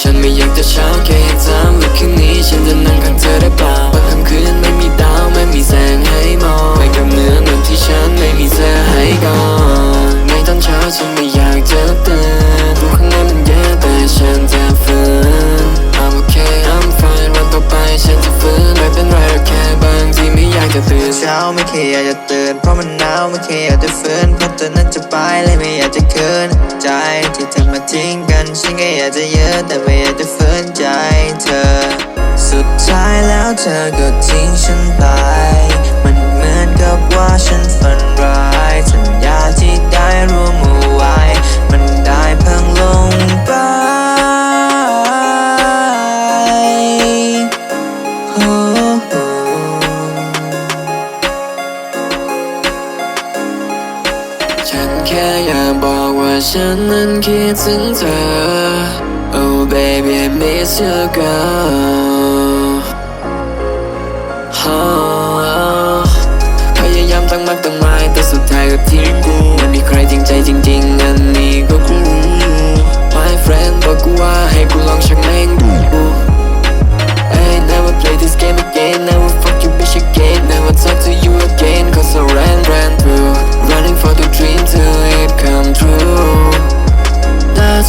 ฉันไม่อยากจะเช้าแค่อยากถามว่าคืนนี้ฉันจะนั่งข้างเธอได้เปล่าบางค่ำคืนไม่มีดาวไม่มีแสงให้มองไม่ก็เหมือนวันที่ฉันไม่มีเธอให้ก่อนในตอนเช้าฉันไม่อยากจะตื่นรู้ข้างในมันแย่แต่ฉันจะฝืน I'm okay I'm fine วันต่อไปฉันจะฟื้นไม่เป็นไรแค่บางทีไม่อยากจะตื่นเช้าไม่เคยอยากจะตื่นเพราะมันหนาวไม่เคยอยากจะฟื้นเพราะเธอนั้นจะไปเลยไม่อยากจะคืน ทิ้งกันฉันก็อยากจะเยอะแต่ไม่อยากจะฝืนใจเธอ สุดท้ายแล้วเธอก็ทิ้งฉันไป ฉันแค่อยากบอกว่าฉันนั้นคิดถึงเธอ Oh baby I miss you girl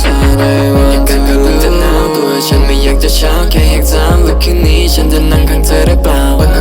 อยังกันกำลังจะหนาวตัวฉันไม่อยากจะเช้าแค่อยากถามว่าคืนนี้ฉันจะนั่งข้างเธอได้เปล่า